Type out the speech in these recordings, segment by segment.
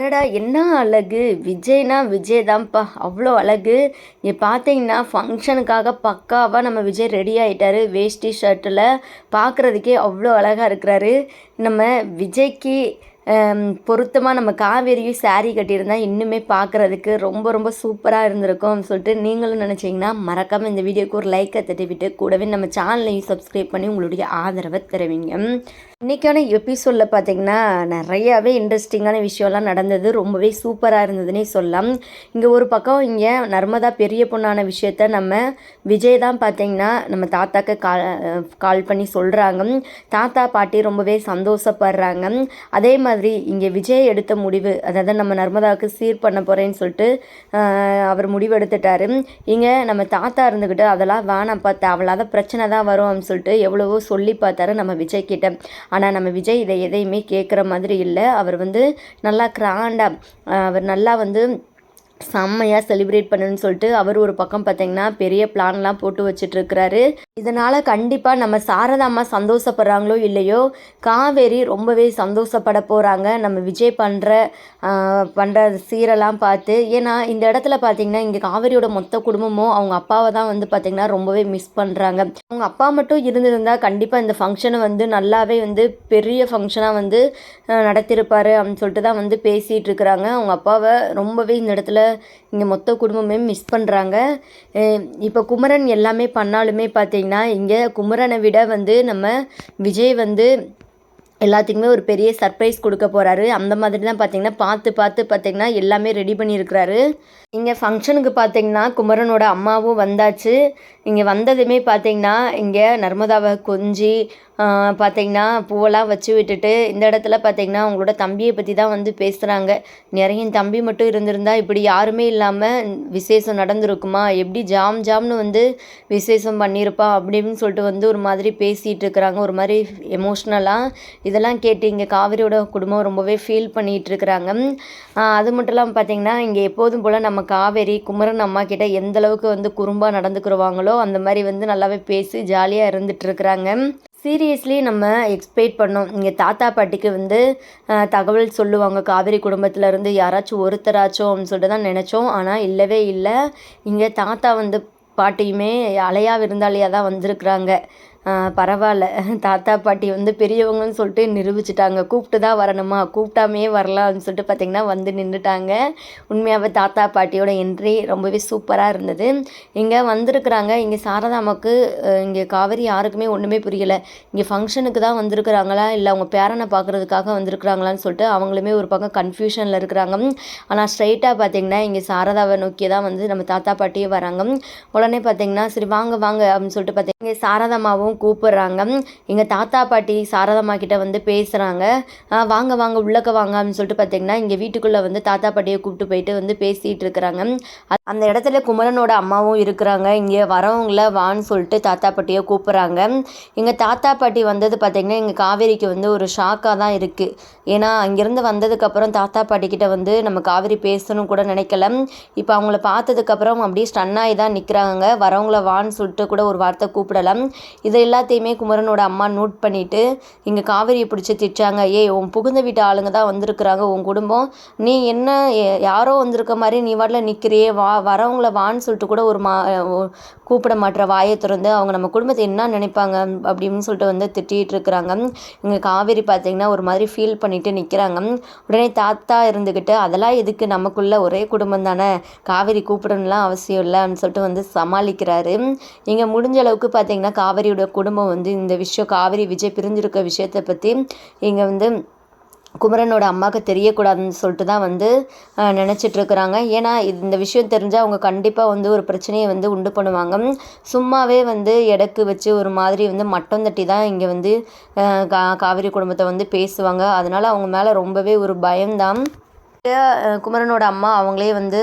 அடடா என்ன அழகு? விஜய்னா விஜய் தான்ப்பா அவ்வளோ அழகு. இங்கே பார்த்தீங்கன்னா ஃபங்க்ஷனுக்காக பக்காவாக நம்ம விஜய் ரெடி ஆகிட்டாரு வேஷ்டி ஷர்ட்டில் பார்க்குறதுக்கே அவ்வளோ அழகாக இருக்கிறாரு. நம்ம விஜய்க்கு பொருத்தமாக நம்ம காவேரியும் சாரீ கட்டியிருந்தா இன்னுமே பார்க்குறதுக்கு ரொம்ப ரொம்ப சூப்பராக இருந்திருக்கும் சொல்லிட்டு நீங்களும் நினச்சிங்கன்னா மறக்காமல் இந்த வீடியோக்கு ஒரு லைக்கை தட்டிவிட்டு கூடவே நம்ம சேனலையும் சப்ஸ்கிரைப் பண்ணி உங்களுடைய ஆதரவை தருவீங்க. இன்றைக்கான எபிசோடில் பார்த்தீங்கன்னா நிறையாவே இன்ட்ரெஸ்டிங்கான விஷயம்லாம் நடந்தது. ரொம்பவே சூப்பராக இருந்ததுன்னே சொல்லலாம். இங்கே ஒரு பக்கம் இங்கே நர்மதா பெரிய பொண்ணான விஷயத்த நம்ம விஜய் தான் பார்த்தீங்கன்னா நம்ம தாத்தாக்கு கால் கால் பண்ணி சொல்கிறாங்க தாத்தா பாட்டி ரொம்பவே சந்தோஷப்படுறாங்க. அதே மாதிரி இங்கே விஜய் எடுத்த முடிவு அதாவது நம்ம நர்மதாவுக்கு சீர் பண்ண போகிறேன்னு சொல்லிட்டு அவர் முடிவு எடுத்துட்டாரு இங்கே நம்ம தாத்தா இருந்துக்கிட்டு அதெல்லாம் வேணாம்ப்பா தேவையில்லாத பிரச்சனை தான் வரும் அப்படின்னு சொல்லிட்டு எவ்வளவோ சொல்லி பார்த்தாரு நம்ம விஜய் கிட்ட. ஆனால் நம்ம விஜய் இதை எதையுமே கேட்குற மாதிரி இல்லை. அவர் வந்து நல்லா கிராண்டாக அவர் நல்லா வந்து செம்மையாக செலிப்ரேட் பண்ணணும்னு சொல்லிட்டு அவர் ஒரு பக்கம் பார்த்தீங்கன்னா பெரிய பிளான்லாம் போட்டு வச்சிட்ருக்கிறாரு இதனால் கண்டிப்பாக நம்ம சாரதாம்மா சந்தோஷப்படுறாங்களோ இல்லையோ காவேரி ரொம்பவே சந்தோஷப்பட போகிறாங்க நம்ம விஜய் பண்ணுற பண்ணுற சீரெல்லாம் பார்த்து ஏன்னா இந்த இடத்துல பார்த்தீங்கன்னா இங்கே காவேரியோட மொத்த குடும்பமும் அவங்க அப்பாவை தான் வந்து பார்த்தீங்கன்னா ரொம்பவே மிஸ் பண்ணுறாங்க அவங்க அப்பா மட்டும் இருந்திருந்தால் கண்டிப்பாக இந்த ஃபங்க்ஷனை வந்து நல்லாவே வந்து பெரிய ஃபங்க்ஷனாக வந்து நடத்திருப்பார் அப்படின்னு சொல்லிட்டு தான் வந்து பேசிகிட்டு இருக்கிறாங்க அவங்க அப்பாவை ரொம்பவே இந்த இடத்துல இங்கே மொத்த குடும்பமே மிஸ் பண்ணுறாங்க இப்போ குமரன் எல்லாமே பண்ணாலுமே பார்த்தீங்கன்னா இங்கே குமரனை விட வந்து நம்ம விஜய் வந்து எல்லாத்துக்குமே ஒரு பெரிய சர்ப்ரைஸ் கொடுக்க போகிறாரு அந்த மாதிரி தான் பார்த்தீங்கன்னா பார்த்து பார்த்து பார்த்தீங்கன்னா எல்லாமே ரெடி பண்ணியிருக்கிறாரு. இங்கே ஃபங்க்ஷனுக்கு பார்த்தீங்கன்னா குமரனோட அம்மாவும் வந்தாச்சு. இங்கே வந்ததுமே பார்த்தீங்கன்னா இங்கே நர்மதாவை கொஞ்சி பார்த்தீங்கன்னா பூவெல்லாம் வச்சு விட்டுட்டு இந்த இடத்துல பார்த்தீங்கன்னா அவங்களோட தம்பியை பற்றி தான் வந்து பேசுகிறாங்க நிறைய என் தம்பி மட்டும் இருந்திருந்தா இப்படி யாருமே இல்லாமல் விசேஷம் நடந்திருக்குமா? எப்படி ஜாம் ஜாம்னு வந்து விசேஷம் பண்ணியிருப்பான் அப்படின்னு சொல்லிட்டு வந்து ஒரு மாதிரி பேசிகிட்டு இருக்கிறாங்க. ஒரு மாதிரி எமோஷ்னலாக இதெல்லாம் கேட்டு இங்கே காவிரியோட குடும்பம் ரொம்பவே ஃபீல் பண்ணிகிட்டு இருக்கிறாங்க. அது மட்டும் இல்லாமல் பார்த்தீங்கன்னா இங்கே எப்போதும் போல் நம்ம காவேரி குமரன் அம்மா கிட்ட எந்த அளவுக்கு வந்து குறும்பாக நடந்துக்கிறவாங்களோ அந்த மாதிரி வந்து நல்லாவே பேசி ஜாலியாக இருந்துட்டு இருக்கிறாங்க சீரியஸ்லி நம்ம எக்ஸ்பெக்ட் பண்ணோம். இங்கே தாத்தா பாட்டிக்கு வந்து தகவல் சொல்லுவாங்க. காவேரி குடும்பத்திலேருந்து யாராச்சும் ஒருத்தராச்சும் அப்படின்னு சொல்லிட்டு தான் நினச்சோம். ஆனால் இல்லவே இல்லை. இங்கே தாத்தா வந்து பாட்டியுமே அலையா விருந்தாளியாக தான் வந்திருக்கிறாங்க. பரவாயில்ல. தாத்தா பாட்டி வந்து பெரியவங்கன்னு சொல்லிட்டு நிரூபிச்சிட்டாங்க. கூப்பிட்டு தான் வரணுமா? கூப்பிட்டாமே வரலாம்னு சொல்லிட்டு பார்த்திங்கன்னா வந்து நின்றுட்டாங்க உண்மையாகவே தாத்தா பாட்டியோட என்ட்ரி ரொம்பவே சூப்பராக இருந்தது. இங்கே வந்திருக்கிறாங்க. இங்கே சாரதாமாக்கு இங்கே காவேரி யாருக்குமே ஒன்றுமே புரியலை. இங்கே ஃபங்க்ஷனுக்கு தான் வந்திருக்கிறாங்களா? இல்லை அவங்க பேரனை பார்க்குறதுக்காக வந்திருக்கிறாங்களான்னு சொல்லிட்டு அவங்களுமே ஒரு பக்கம் கன்ஃபியூஷனில் இருக்கிறாங்க. ஆனால் ஸ்ட்ரைட்டாக பார்த்திங்கன்னா இங்கே சாரதாவை நோக்கி தான் வந்து நம்ம தாத்தா பாட்டியே வராங்க. உடனே பார்த்திங்கன்னா சரி வாங்க வாங்க அப்படின்னு சொல்லிட்டு பார்த்தீங்கன்னா இங்கே சாரதாமாவும் கூப்பிட்றாங்க. எங்கள் தாத்தா பாட்டி சாரதம்மா கிட்ட வந்து பேசுகிறாங்க வாங்க வாங்க உள்ளக்க வாங்க அப்படின்னு சொல்லிட்டு பார்த்தீங்கன்னா இங்கே வீட்டுக்குள்ளே வந்து தாத்தா பாட்டியை கூப்பிட்டு போயிட்டு வந்து பேசிகிட்டு இருக்கிறாங்க. அந்த இடத்துல குமரனோட அம்மாவும் இருக்கிறாங்க. இங்கே வரவங்கள வான்னு சொல்லிட்டு தாத்தா பாட்டியை கூப்பிட்றாங்க. எங்கள் தாத்தா பாட்டி வந்தது பார்த்திங்கன்னா எங்கள் காவேரிக்கு வந்து ஒரு ஷாக்காக தான் இருக்குது ஏன்னா அங்கேருந்து வந்ததுக்கப்புறம் தாத்தா பாட்டிக்கிட்ட வந்து நம்ம காவேரி பேசணும் கூட நினைக்கல. இப்போ அவங்கள பார்த்ததுக்கப்புறம் அப்படியே ஸ்டன்னாகி தான் நிற்கிறாங்க வரவங்கள வான்னு சொல்லிட்டு கூட ஒரு வார்த்தை கூப்பிடலாம் இது எல்லாத்தையுமே குமரனோட அம்மா நோட் பண்ணிவிட்டு இங்கே காவேரியை பிடிச்சி திட்டாங்க. ஏய் உன் புகுந்த வீட்டு ஆளுங்க தான் வந்திருக்கிறாங்க. உன் குடும்பம் நீ என்ன யாரோ வந்திருக்க மாதிரி நீ வாட்டில் நிற்கிறியே வா வரவங்கள வான்னு சொல்லிட்டு கூட ஒரு மா கூப்பிட மாட்டுற வாயை திறந்து அவங்க நம்ம குடும்பத்தை என்ன நினைப்பாங்க? அப்படின்னு சொல்லிட்டு வந்து திட்டிகிட்டு இருக்கிறாங்க. இங்கே காவேரி பார்த்தீங்கன்னா ஒரு மாதிரி ஃபீல் பண்ணிட்டு நிற்கிறாங்க உடனே தாத்தா இருந்துக்கிட்டு அதெல்லாம் எதுக்கு? நமக்குள்ள ஒரே குடும்பம் தானே. காவேரி கூப்பிடணும்லாம் அவசியம் இல்லைன்னு சொல்லிட்டு வந்து சமாளிக்கிறாரு. இங்கே முடிஞ்ச அளவுக்கு பார்த்தீங்கன்னா காவேரியோட குடும்பம் வந்து இந்த விஷயம் காவிரி விஜய் பிரிஞ்சிருக்க விஷயத்தை பற்றி இங்கே வந்து குமரனோட அம்மாவுக்கு தெரியக்கூடாதுன்னு சொல்லிட்டு தான் வந்து நினச்சிட்ருக்குறாங்க. இருக்கிறாங்க ஏன்னா இது- இந்த விஷயம் தெரிஞ்சால் அவங்க கண்டிப்பாக வந்து ஒரு பிரச்சனையை வந்து உண்டு பண்ணுவாங்க. சும்மாவே வந்து எடக்கு வச்சு ஒரு மாதிரி வந்து மட்டம் தட்டி தான் இங்கே வந்து கா காவிரி குடும்பத்தை வந்து பேசுவாங்க. அதனால் அவங்க மேலே ரொம்பவே ஒரு பயம்தான். குமரனோட அம்மா அவங்களே வந்து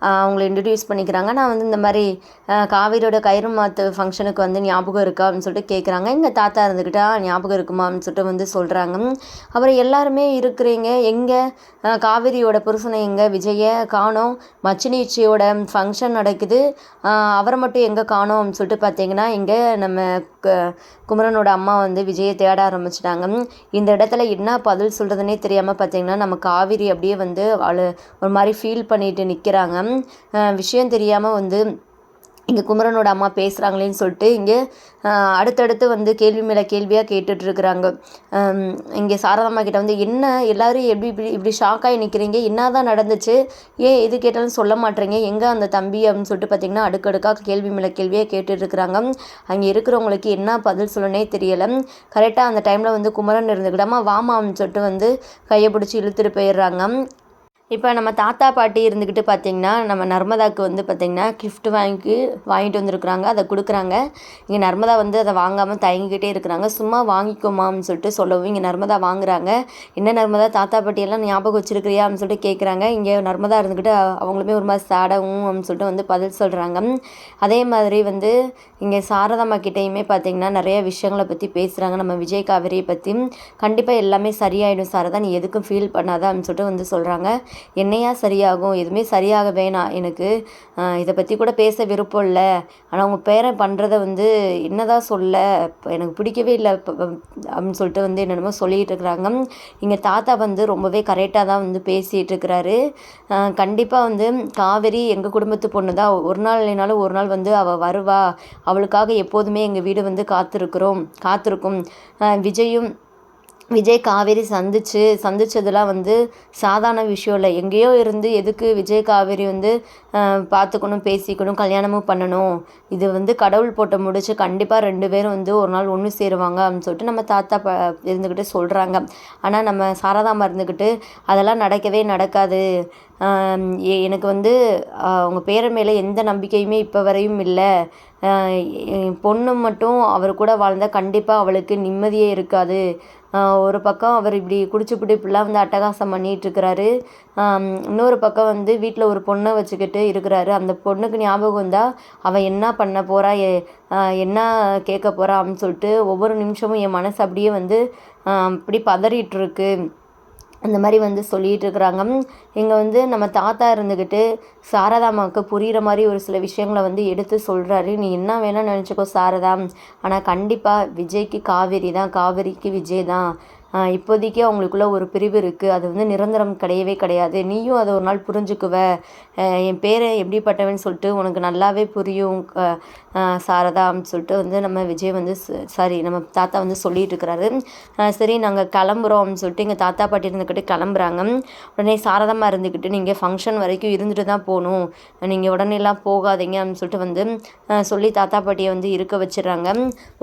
அவங்கள இன்ட்ரடியூஸ் பண்ணிக்கிறாங்க. நான் வந்து இந்த மாதிரி காவிரியோட காவேரியோட கயிறு மாத்து ஃபங்க்ஷனுக்கு வந்து ஞாபகம் இருக்கா? அப்படின்னு சொல்லிட்டு கேட்குறாங்க எங்கள் தாத்தா இருந்துக்கிட்டா ஞாபகம் இருக்குமா? அப்படின்னு சொல்லிட்டு வந்து சொல்கிறாங்க அப்புறம் எல்லாருமே இருக்கிறீங்க. எங்கே? காவேரியோட புருஷனை எங்கே? விஜயை காணோம். மச்சினிச்சியோட ஃபங்க்ஷன் நடக்குது. அவரை மட்டும் எங்கே காணோம்? அப்படின்னு சொல்லிட்டு பார்த்தீங்கன்னா இங்கே நம்ம க- குமரனோட அம்மா வந்து விஜயை தேட ஆரம்பிச்சிட்டாங்க. இந்த இடத்துல என்ன பதில் சொல்கிறதுனே தெரியாமல் பார்த்தீங்கன்னா நம்ம காவிரி அப்படியே வந்து வந்து அவள் ஒரு மாதிரி ஃபீல் பண்ணிட்டு நிற்கிறாங்க விஷயம் தெரியாமல் வந்து இங்கே குமரனோட அம்மா பேசுகிறாங்களேன்னு சொல்லிட்டு இங்கே அடுத்தடுத்து வந்து கேள்வி மேலே கேள்வியாக கேட்டுட்ருக்குறாங்க. இங்கே சாரதாம்மா கிட்ட வந்து என்ன எல்லோரும் எப்படி இப்படி இப்படி ஷாக்காகி நிற்கிறீங்க என்ன தான் நடந்துச்சு? ஏன் எது கேட்டாலும் சொல்ல மாட்டேறீங்க எங்கே அந்த தம்பி? அப்படின்னு சொல்லிட்டு பார்த்தீங்கன்னா அடுக்கடுக்காக கேள்வி மேலே கேள்வியாக கேட்டுட்ருக்குறாங்க. அங்கே இருக்கிறவங்களுக்கு என்ன பதில் சொல்லனே தெரியலை. கரெக்டாக அந்த டைமில் வந்து குமரன் இருந்துக்கிட்டாமா வாமான்னு சொல்லிட்டு வந்து கையை பிடிச்சி இழுத்துட்டு போயிடுறாங்க. இப்போ நம்ம தாத்தா பாட்டி இருந்துக்கிட்டு பார்த்திங்கன்னா நம்ம நர்மதாவுக்கு வந்து பார்த்திங்கன்னா கிஃப்ட் வாங்கி வாங்கிட்டு வந்திருக்குறாங்க. அதை கொடுக்குறாங்க. இங்கே நர்மதா வந்து அதை வாங்காமல் தயங்கிக்கிட்டே இருக்கிறாங்க. சும்மா வாங்கிக்கோமான்னு சொல்லிட்டு சொல்லவும் இங்கே நர்மதா வாங்குறாங்க. என்ன நர்மதா தாத்தா பாட்டியெல்லாம் ஞாபகம் வச்சுருக்கிறியான்னு அப்படின்னு சொல்லிட்டு கேட்குறாங்க இங்கே நர்மதா இருந்துக்கிட்டு அவங்களுமே ஒரு மாதிரி சேடவும் அப்படின்னு சொல்லிட்டு வந்து பதில் சொல்கிறாங்க அதே மாதிரி வந்து இங்கே சாரதாம்மா கிட்டேயுமே பார்த்திங்கன்னா நிறைய விஷயங்களை பற்றி பேசுகிறாங்க நம்ம விஜய் காவிரியை பற்றி கண்டிப்பாக எல்லாமே சரியாயிடும் சாரதா. நீ எதுக்கும் ஃபீல் பண்ணாத அப்படின்னு சொல்லிட்டு வந்து சொல்கிறாங்க என்னையா சரியாகும்? எதுவுமே சரியாக வேணாம். எனக்கு இதை பற்றி கூட பேச விருப்பம் இல்லை. ஆனால் உங்கள் பேரன் பண்ணுறத வந்து என்னதான் சொல்ல? எனக்கு பிடிக்கவே இல்லை. அப்படின்னு சொல்லிட்டு வந்து என்னென்னமோ சொல்லிகிட்டு இருக்கிறாங்க. எங்கள் தாத்தா வந்து ரொம்பவே கரெக்டாக தான் வந்து பேசிகிட்டு இருக்கிறாரு. கண்டிப்பாக வந்து காவேரி எங்கள் குடும்பத்து பொண்ணு தான். ஒரு நாள் இல்லைனாலும் ஒரு நாள் வந்து அவள் வருவா. அவளுக்காக எப்போதுமே எங்கள் வீடு வந்து காத்திருக்கிறோம். காத்திருக்கும். விஜயும் விஜய் காவேரி சந்திச்சு சந்தித்ததுலாம் வந்து சாதாரண விஷயம் இல்லை. எங்கேயோ இருந்து எதுக்கு விஜய் காவேரி வந்து பார்த்துக்கணும் பேசிக்கணும் கல்யாணமும் பண்ணணும்? இது வந்து கடவுள் போட்ட முடிச்சு கண்டிப்பாக ரெண்டு பேரும் வந்து ஒரு நாள் ஒன்று சேருவாங்க அப்படின்னு சொல்லிட்டு நம்ம தாத்தா ப இருந்துக்கிட்டு சொல்கிறாங்க ஆனால் நம்ம சாரதாமா இருந்துக்கிட்டு அதெல்லாம் நடக்கவே நடக்காது. எனக்கு வந்து அவங்க பேரன் மேலே எந்த நம்பிக்கையுமே இப்போ வரையும் இல்லை. பொண்ணு மட்டும் அவர் கூட வாழ்ந்தால் கண்டிப்பாக அவளுக்கு நிம்மதியே இருக்காது. ஒரு பக்கம் அவர் இப்படி குடிச்சுப்புட்டு இப்படிலாம் வந்து அட்டகாசம் பண்ணிகிட்ருக்கிறாரு இன்னொரு பக்கம் வந்து வீட்டில் ஒரு பொண்ணை வச்சுக்கிட்டு இருக்கிறாரு. அந்த பொண்ணுக்கு ஞாபகம் வந்தால் அவள் என்ன பண்ண போகிறா என்ன கேட்க போகிறா அப்படின்னு சொல்லிட்டு ஒவ்வொரு நிமிஷமும் என் மனசு அப்படியே வந்து இப்படி பதறிட்டுருக்கு. அந்த மாதிரி வந்து சொல்லிகிட்டு இருக்கிறாங்க. இங்கே வந்து நம்ம தாத்தா இருந்துக்கிட்டு சாரதாமாவுக்கு புரிகிற மாதிரி ஒரு சில விஷயங்களை வந்து எடுத்து சொல்கிறாரு நீ என்ன வேணால் நினச்சிக்கோ சாரதா. ஆனால் கண்டிப்பாக விஜய்க்கு காவேரி தான். காவேரிக்கு விஜய் தான். இப்போதைக்கு அவங்களுக்குள்ள ஒரு பிரிவு இருக்குது அது வந்து நிரந்தரம் கிடையவே கிடையாது. நீயும் அதை ஒரு நாள் புரிஞ்சுக்குவ. என் பேரை எப்படிப்பட்டவன்னு சொல்லிட்டு உனக்கு நல்லாவே புரியும் சாரதா அப்படின்னு சொல்லிட்டு வந்து நம்ம விஜய் வந்து சாரி நம்ம தாத்தா வந்து சொல்லிட்டு இருக்கிறாரு. சரி நாங்கள் கிளம்புறோம் அப்படின்னு சொல்லிட்டு எங்கள் தாத்தா பாட்டி இருந்துக்கிட்டு கிளம்புறாங்க. உடனே சாரதமாக இருந்துக்கிட்டு நீங்கள் ஃபங்க்ஷன் வரைக்கும் இருந்துட்டு தான் போகணும். நீங்கள் உடனேலாம் போகாதீங்க அப்படின்னு சொல்லிட்டு வந்து சொல்லி தாத்தா பாட்டியை வந்து இருக்க வச்சிடுறாங்க.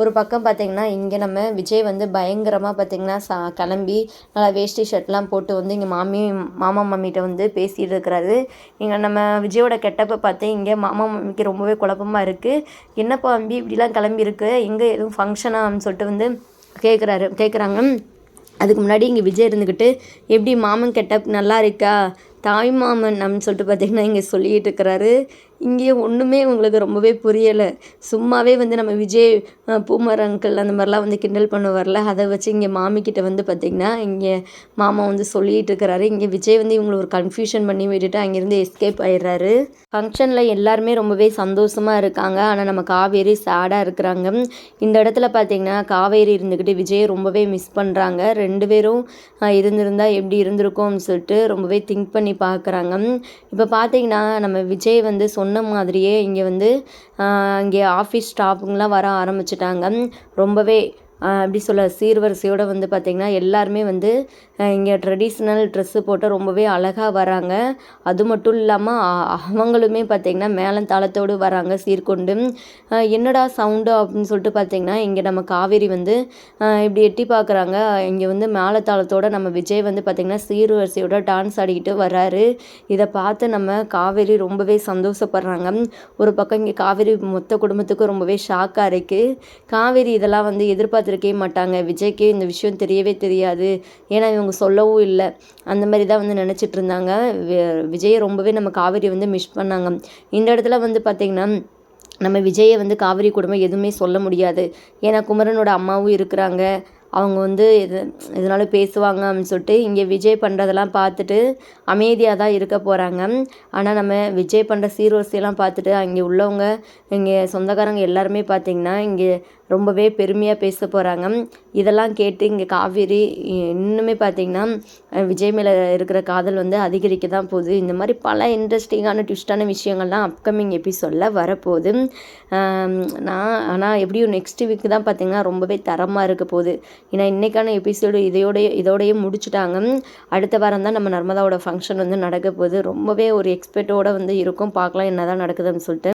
ஒரு பக்கம் பார்த்திங்கன்னா இங்கே நம்ம விஜய் வந்து பயங்கரமாக பார்த்திங்கன்னா கிளம்பி நல்லா வேஷ்டி ஷர்ட்லாம் போட்டு வந்து இங்கே மாமி மாமா மாமிகிட்ட வந்து பேசிகிட்டு இருக்கிறாரு. இங்கே நம்ம விஜயோட கெட்டப்பை பார்த்து இங்கே மாமா மாமிக்கு ரொம்பவே குழப்பமாக இருக்குது என்னப்பா அம்பி இப்படிலாம் கிளம்பியிருக்கு. எங்கே எதுவும் ஃபங்க்ஷனான்னு சொல்லிட்டு வந்து கேட்குறாரு கேட்குறாங்க அதுக்கு முன்னாடி இங்கே விஜய் இருந்துக்கிட்டு எப்படி மாமன் கெட்டப் நல்லா இருக்கா? தாய் மாமன் அப்படின்னு சொல்லிட்டு பார்த்திங்கன்னா இங்கே சொல்லிகிட்டு இருக்கிறாரு. இங்கே ஒன்றுமே உங்களுக்கு ரொம்பவே புரியலை. சும்மாவே வந்து நம்ம விஜய் பூமர் அங்கிள் அந்த மாதிரிலாம் வந்து கிண்டல் பண்ணுவார்ல அதை வச்சு இங்கே மாமிக்கிட்ட வந்து பார்த்திங்கன்னா இங்கே மாமா வந்து சொல்லிகிட்டு இருக்கிறாரு இங்கே விஜய் வந்து இவங்களை ஒரு கன்ஃபியூஷன் பண்ணி விட்டுட்டு அங்கேருந்து எஸ்கேப் ஆயிடுறாரு. ஃபங்க்ஷனில் எல்லாருமே ரொம்பவே சந்தோஷமாக இருக்காங்க. ஆனால் நம்ம காவேரி சேடாக இருக்கிறாங்க. இந்த இடத்துல பார்த்திங்கன்னா காவேரி இருந்துக்கிட்டு விஜய் ரொம்பவே மிஸ் பண்ணுறாங்க ரெண்டு பேரும் இருந்திருந்தால் எப்படி இருந்திருக்கும்னு சொல்லிட்டு ரொம்பவே திங்க் பண்ணி பார்க்குறாங்க இப்போ பார்த்திங்கன்னா நம்ம விஜய் வந்து சொன்ன சொன்ன மாதிரியே இங்கே வந்து இங்கே ஆஃபீஸ் ஸ்டாஃபுங்கெலாம் வர ஆரம்பிச்சிட்டாங்க. ரொம்பவே எப்படி சொல்ல சீர்வரிசையோடு வந்து பார்த்திங்கன்னா எல்லாருமே வந்து இங்கே ட்ரெடிஷ்னல் ட்ரெஸ்ஸு போட்டு ரொம்பவே அழகாக வராங்க. அது மட்டும் இல்லாமல் அவங்களுமே பார்த்திங்கன்னா மேளந்தாளத்தோடு வராங்க சீர்கொண்டு. என்னடா சவுண்டு அப்படின்னு சொல்லிட்டு பார்த்திங்கன்னா இங்கே நம்ம காவேரி வந்து இப்படி எட்டி பார்க்குறாங்க இங்கே வந்து மேளத்தாளத்தோடு நம்ம விஜய் வந்து பார்த்திங்கன்னா சீர்வரிசையோட டான்ஸ் ஆடிக்கிட்டு வராரு இதை பார்த்து நம்ம காவேரி ரொம்பவே சந்தோஷப்படுறாங்க. ஒரு பக்கம் இங்கே காவேரி மொத்த குடும்பத்துக்கும் ரொம்பவே ஷாக்காக இருக்குது காவேரி இதெல்லாம் வந்து எதிர்பார்த்து பார்த்துருக்கே மாட்டாங்க. விஜய்க்கு இந்த விஷயம் தெரியவே தெரியாது. ஏன்னா இவங்க சொல்லவும் இல்லை. அந்த மாதிரி தான் வந்து நினச்சிட்டு இருந்தாங்க விஜயை ரொம்பவே நம்ம காவேரி வந்து மிஸ் பண்ணாங்க. இந்த இடத்துல வந்து பார்த்திங்கன்னா நம்ம விஜயை வந்து காவிரி குடும்பம் எதுவுமே சொல்ல முடியாது. ஏன்னா குமரனோட அம்மாவும் இருக்கிறாங்க. அவங்க வந்து எது எதனாலும் பேசுவாங்க அப்படின்னு சொல்லிட்டு இங்கே விஜய் பண்ணுறதெல்லாம் பார்த்துட்டு அமைதியாக தான் இருக்க போகிறாங்க ஆனால் நம்ம விஜய் பண்ணுற சீர்வரிசையெல்லாம் பார்த்துட்டு அங்கே உள்ளவங்க இங்கே சொந்தக்காரங்க எல்லாருமே பார்த்திங்கன்னா இங்கே ரொம்பவே பெருமையாக பேச போகிறாங்க இதெல்லாம் கேட்டு இங்கே காவேரி இன்னுமே பார்த்திங்கன்னா விஜய் மேலே இருக்கிற காதல் வந்து அதிகரிக்க தான் போகுது. இந்த மாதிரி பல இன்ட்ரெஸ்டிங்கான ட்விஸ்டான விஷயங்கள்லாம் அப்கமிங் எபிசோடில் வரப்போகுது. நான் ஆனால் எப்படியும் நெக்ஸ்ட் வீக் தான் பார்த்திங்கன்னா ரொம்பவே தரமாக இருக்க போகுது. ஏன்னா இன்றைக்கான எபிசோடு இதையோடய இதோடையே முடிச்சுட்டாங்க. அடுத்த வாரம் தான் நம்ம நர்மதாவோட ஃபங்க்ஷன் வந்து நடக்க போகுது. ரொம்பவே ஒரு எக்ஸ்பெக்டோடு வந்து இருக்கும். பார்க்கலாம் என்ன தான் நடக்குதுன்னு சொல்லிட்டு.